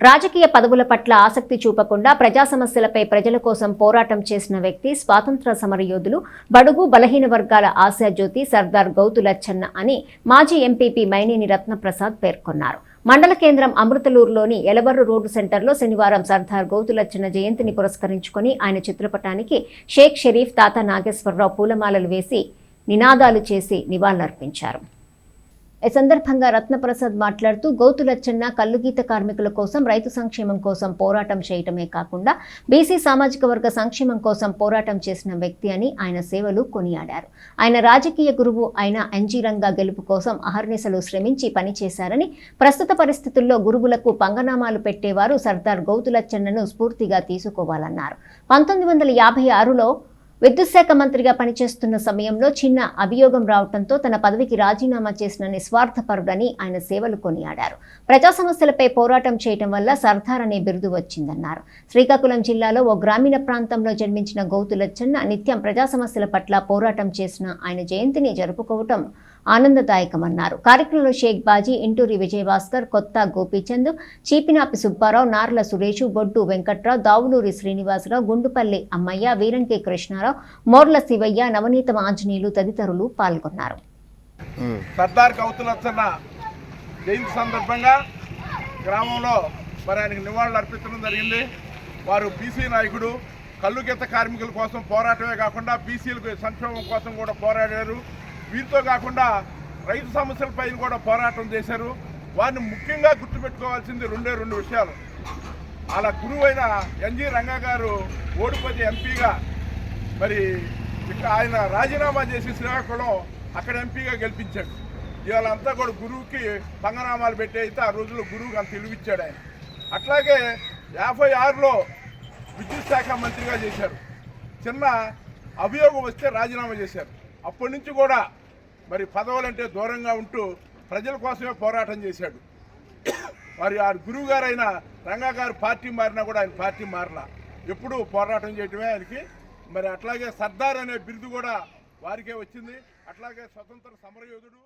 రాజకీయ పదవుల పట్ల ఆసక్తి చూపకుండా ప్రజా సమస్యలపై ప్రజల కోసం పోరాటం చేసిన వ్యక్తి స్వాతంత్ర సమరయోధులు బడుగు బలహీన వర్గాల ఆశాజ్యోతి సర్దార్ గౌతు లచ్చన్న అని మాజీ ఎంపీపీ మైనేని రత్నప్రసాద్ పేర్కొన్నారు. మండల కేంద్రం అమృతలూరులోని ఎలబర్రు రోడ్డు సెంటర్లో శనివారం సర్దార్ గౌతు లచ్చన్న జయంతిని పురస్కరించుకొని ఆయన చిత్రపటానికి షేక్ షరీఫ్ తాత నాగేశ్వరరావు పూలమాలలు వేసి నినాదాలు చేసి నివాళులర్పించారు. ఈ సందర్భంగా రత్నప్రసాద్ మాట్లాడుతూ గౌతులచ్చన్న కల్లుగీత కార్మికుల కోసం రైతు సంక్షేమం కోసం పోరాటం చేయటమే కాకుండా బీసీ సామాజిక వర్గ సంక్షేమం కోసం పోరాటం చేసిన వ్యక్తి అని ఆయన సేవలు కొనియాడారు. ఆయన రాజకీయ గురువు అయిన ఎన్జీ రంగా గెలుపు కోసం అహర్నిశలు శ్రమించి పనిచేశారని ప్రస్తుత పరిస్థితుల్లో గురువులకు పంగనామాలు పెట్టేవారు సర్దార్ గౌతులచ్చన్నను స్ఫూర్తిగా తీసుకోవాలన్నారు. పంతొమ్మిది వందల యాభై ఆరులో విద్యుత్ శాఖ మంత్రిగా పనిచేస్తున్న సమయంలో చిన్న అభియోగం రావడంతో తన పదవికి రాజీనామా చేసిన నిస్వార్థపరుడని ఆయన సేవలు కొనియాడారు. ప్రజా సమస్యలపై పోరాటం చేయటం వల్ల సర్దార్ అనే బిరుదు వచ్చిందన్నారు. శ్రీకాకుళం జిల్లాలో ఓ గ్రామీణ ప్రాంతంలో జన్మించిన గౌతులచ్చన్న నిత్యం ప్రజా సమస్యల పట్ల పోరాటం చేసిన ఆయన జయంతిని జరుపుకోవటం ఆనందదాయకమన్నారు. కార్యక్రమంలో షేక్ బాజీ ఇంటూరి విజయభాస్కర్ కొత్త గోపీచంద్ చీపినాపి సుబ్బారావు నార్ల సురేష్ బొడ్డు వెంకట్రావు దావులూరి శ్రీనివాసరావు గుండుపల్లి అమ్మయ్య వీరంకి కృష్ణారావు మోర్ల శివయ్య నవనీత ఆంజనేయులు తదితరులు పాల్గొన్నారు. సర్దార్ కౌతులచ్చన్న జయంతి సందర్భంగా గ్రామంలో మరి నివాళులు అర్పించడం జరిగింది. వారు బీసీ నాయకుడు కల్లుగీత కార్మికుల కోసం పోరాటమే కాకుండా బీసీలకు సంక్షేమం కోసం కూడా పోరాడారు. వీరితో కాకుండా రైతు సమస్యలపైన కూడా పోరాటం చేశారు. వారిని ముఖ్యంగా గుర్తుపెట్టుకోవాల్సింది రెండే రెండు విషయాలు. అలా గురువైన ఎన్జి రంగా గారు ఓడిపోతే ఎంపీగా మరి ఇక ఆయన రాజీనామా చేసి శ్రీకాకుళం అక్కడ ఎంపీగా గెలిపించాడు. ఇవాళ అంతా కూడా గురువుకి పంగనామాలు పెట్టి అయితే ఆ రోజుల్లో గురువుకి అంత తెలివిచ్చాడు ఆయన. అట్లాగే యాభై ఆరులో విద్యుత్ శాఖ మంత్రిగా చేశారు. చిన్న అభియోగం వస్తే రాజీనామా చేశారు. అప్పటి నుంచి కూడా మరి పదవులంటే దూరంగా ఉంటూ ప్రజల కోసమే పోరాటం చేశాడు. మరి ఆ గురువు గారైన రంగా గారు పార్టీ మారినా కూడా ఆయన పార్టీ మారలా. ఎప్పుడూ పోరాటం చేయటమే ఆయనకి. మరి అట్లాగే సర్దార్ అనే బిరుదు కూడా వారికే వచ్చింది. అట్లాగే స్వతంత్ర సమరయోధుడు